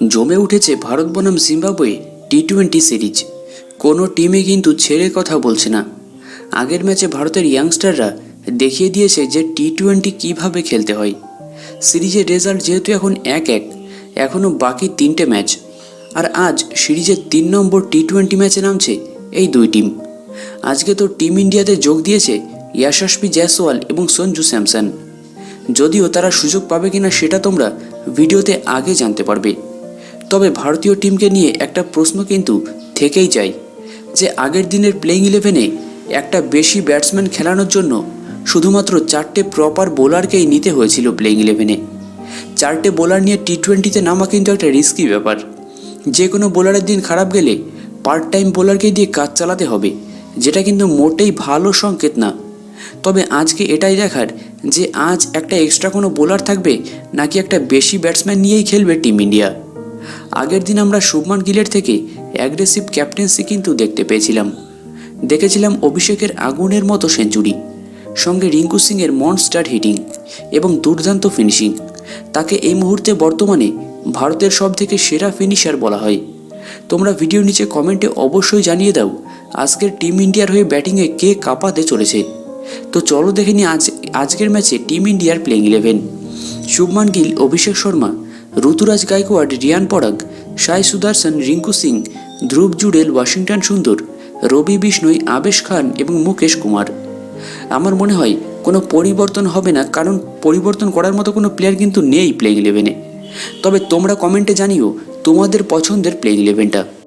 জমে উঠেছে ভারত বনাম জিম্বাবুয়ে টি টোয়েন্টি সিরিজ। কোনো টিমে কিন্তু ছেড়ে কথা বলছে না। আগের ম্যাচে ভারতের ইয়াংস্টাররা দেখিয়ে দিয়েছে যে টি টোয়েন্টি কীভাবে খেলতে হয়। সিরিজের রেজাল্ট যেহেতু এখন এক এক এখনও বাকি তিনটে ম্যাচ। আর আজ সিরিজের তিন নম্বর টি টোয়েন্টি ম্যাচে নামছে এই দুই টিম। আজকে তো টিম ইন্ডিয়াতে যোগ দিয়েছে ইয়াশাসপি জয়সওয়াল এবং সঞ্জু স্যামসন। যদিও তারা সুযোগ পাবে কিনা সেটা তোমরা ভিডিওতে আগে জানতে পারবে। তবে ভারতীয় টিমকে নিয়ে একটা প্রশ্ন কিন্তু থেকেই যায় যে আগের দিনের প্লেইং ইলেভেনে একটা বেশি ব্যাটসম্যান খেলানোর জন্য শুধুমাত্র চারটে প্রপার বোলারকেই নিতে হয়েছিল প্লেইং ইলেভেনে চারটে বোলার নিয়ে টি টোয়েন্টিতে নামা কিন্তু একটা রিস্কি ব্যাপার। যে কোনো বোলারের দিন খারাপ গেলে পার্ট টাইম বোলারকে দিয়ে কাজ চালাতে হবে, যেটা কিন্তু মোটেই ভালো সংকেত না। তবে আজকে এটাই দেখার যে আজ একটা এক্সট্রা কোনো বোলার থাকবে নাকি একটা বেশি ব্যাটসম্যান নিয়েই খেলবে টিম ইন্ডিয়া আগের দিন আমরা শুভমান গিলের থেকে অ্যাগ্রেসিভ ক্যাপ্টেন্সি কিন্তু দেখতে পেয়েছিলাম। দেখেছিলাম অভিষেকের আগুনের মতো সেঞ্চুরি, সঙ্গে রিঙ্কু সিংয়ের মনস্টার হিটিং এবং দুর্দান্ত ফিনিশিং তাকে এই মুহূর্তে বর্তমানে ভারতের সব থেকে সেরা ফিনিশার বলা হয়। তোমরা ভিডিও নিচে কমেন্টে অবশ্যই জানিয়ে দাও আজকের টিম ইন্ডিয়ার হয়ে ব্যাটিংয়ে কে কাঁপাতে চলেছে। তো চলো দেখে নিই আজ, আজকের ম্যাচে টিম ইন্ডিয়ার playing eleven Shubman Gill, Abhishek Sharma Ruturaj Gaikwad, Riyan Parag, Sai Sudharsan, Rinku Singh, Dhruv Jurel, Washington Sundar, Ravi Bishnoi, আবেশ খান এবং মুকেশ কুমার। আমার মনে হয়, কোনো পরিবর্তন হবে না, কারণ পরিবর্তন করার মতো কোনো প্লেয়ার কিন্তু নেই প্লেইং ইলেভেনে তবে তোমরা কমেন্টে জানিও তোমাদের পছন্দের প্লেইং ইলেভেনটা